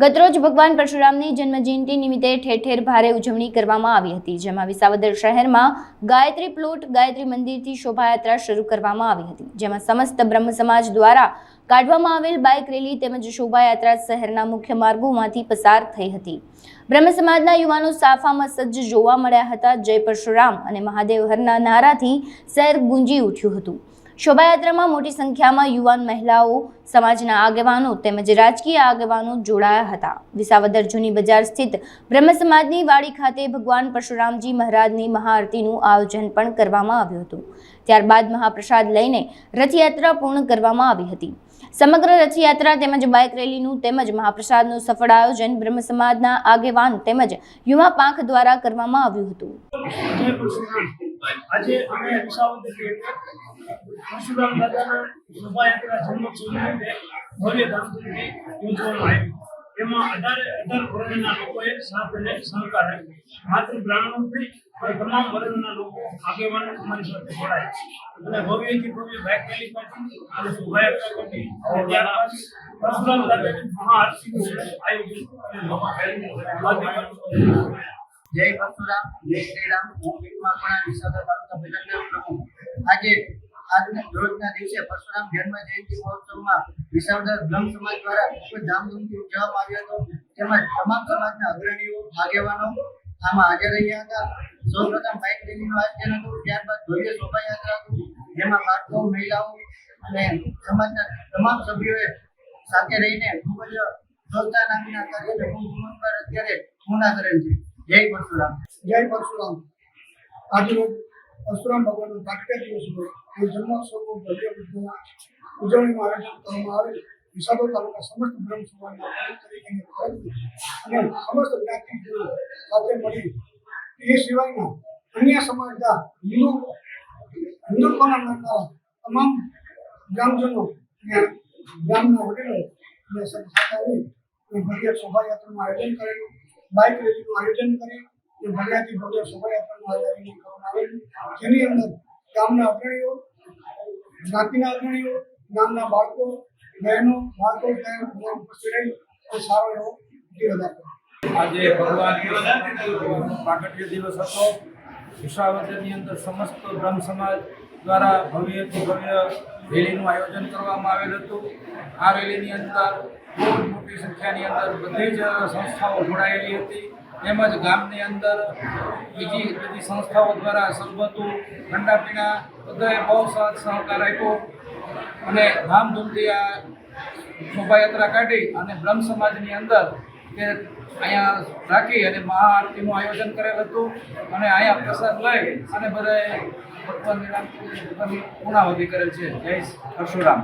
ગતરોજ ભગવાન પરશુરામની જન્મજયંતિ નિમિત્તે ઠેર ઠેર ભારે ઉજવણી કરવામાં આવી હતી, જેમાં વિસાવદર શહેરમાં ગાયત્રી પ્લોટ, ગાયત્રી મંદિરથી શોભાયાત્રા શરૂ કરવામાં આવી હતી, જેમાં સમસ્ત બ્રહ્મ સમાજ દ્વારા કાઢવામાં આવેલ બાઇક રેલી તેમજ શોભાયાત્રા શહેરના મુખ્ય માર્ગોમાંથી પસાર થઈ હતી. બ્રહ્મ સમાજના યુવાનો સાફામાં સજ્જ જોવા મળ્યા હતા, જય પરશુરામ અને મહાદેવ હરના નારાથી શહેર ગુંજી ઉઠ્યું હતું. શોભાયાત્રામાં મોટી સંખ્યામાં યુવાન મહિલાઓ, સમાજના આગેવાનો તેમજ રાજકીય આગેવાનો જોડાયા હતા. વિસાવદર જૂની બજાર સ્થિત બ્રહ્મ સમાજની વાડી ખાતે ભગવાન પરશુરામજી મહારાજની મહાઆરતીનું આયોજન પણ કરવામાં આવ્યું હતું. ત્યારબાદ મહાપ્રસાદ લઈને રથયાત્રા પૂર્ણ કરવામાં આવી હતી. સમગ્ર રથયાત્રા તેમજ બાઇક રેલીનું તેમજ મહાપ્રસાદનું સફળ આયોજન બ્રહ્મ સમાજના આગેવાન તેમજ યુવા પાંખ દ્વારા કરવામાં આવ્યું હતું. આજે અમે વિસાવદર પરશુરામ દાદાના શોભાયાત્રા જન્મોત્સવ નિમિત્તે ભવ્ય ધામધૂમથી યોજવામાં આવ્યું એમાં અઢાર અઢાર વર્ગના લોકોએ સાથ અને સહકાર આપ્યો. માત્ર બ્રાહ્મણોથી પણ તમામ વર્ગના લોકો આગેવાનો અમારી સાથે જોડાય અને ભવ્યથી ભવ્ય બાઇક રેલી કાઢી અને શોભાયાત્રા કાઢી. ત્યારબાદ પરશુરામ દાદાની મહાઆરતીનું આયોજન જય પરશુરામ જય શ્રીરામ. હું ભીમા વિસાગર તાલુકા બેઠકના પ્રમુખ. આજે આજના રોજના દિવસે પરશુરામ જન્મ જયંતિ મહોત્સવમાં વિસાવદર બ્રહ્મ સમાજ દ્વારા ખૂબ જ ધામધૂમથી ઉજવવામાં આવ્યો હતો. તેમજ તમામ સમાજના અગ્રણીઓ, આગેવાનો આમાં હાજર રહ્યા હતા. સૌપ્રથમ બાઇક રેલીનું આયોજન હતું. ત્યારબાદ ભવ્ય શોભાયાત્રા હતું. જેમાં બાળકો, મહિલાઓ અને સમાજના તમામ સભ્યોએ સાથે રહીને ખૂબ જ પ્રોત્સાહન આપીને કાર્યને ખૂબ ઉમંગ પર અત્યારે પૂર્ણ કરેલ છે. જય પરશુરામ. જય પરશુરામ. આજરોજ પરશુરામ ભગવાનનો પ્રાગટ્ય દિવસ હોય એ જન્મોત્સવ ભવ્ય ઉજવણીનું આયોજન કરવામાં આવેલ વિસાગર તાલુકા સમસ્ત બ્રહ્મ સમાજના અને સમસ્ત જ્ઞાતિજનો સાથે મળી. એ સિવાયના અન્ય સમાજના હિન્દુ હિન્દુત્વના નાતા તમામ ગ્રામજનો અને ગ્રામના વડીલો અને સાથે આવી ભવ્ય શોભાયાત્રાનું આયોજન કરેલું. બાઇક રેલીનું આયોજન કરી એ ભવ્યાથી ભવ્ય શોભાયાત્રાનું આયોજન કરવામાં આવેલું જેની અંદર ગામના અગ્રણીઓ, જ્ઞાતિના અગ્રણીઓ, ગામના બાળકો, બહેનો બાળકો બહેનો ઉપસ્થિત રહી સારો એવો વિધિવત આપ્યો આજે ભગવાન પ્રાગટ્ય દિવસ હતો. વિશ્વાવદરની અંદર સમસ્ત બ્રહ્મ સમાજ દ્વારા ભવ્યથી ભવ્ય રેલીનું આયોજન કરવામાં આવેલ હતું. આ રેલીની અંદર બહુ મોટી સંખ્યાની અંદર બધી જ સંસ્થાઓ જોડાયેલી હતી. તેમજ ગામની અંદર બીજી બધી સંસ્થાઓ દ્વારા સરબતો ઠંડા પીણા બધાએ બહુ સાથ સહકાર આપ્યો. અને ધામધૂમથી આ શોભાયાત્રા કાઢી અને બ્રહ્મ સમાજની અંદર કે અહીંયા રાખી અને મહાઆરતીનું આયોજન કરેલ હતું. અને અહીંયા પ્રસાદ લઈ અને બધાએ ભગવાનની નામ પૂર્ણાવધિ કરેલ છે. જય પરશુરામ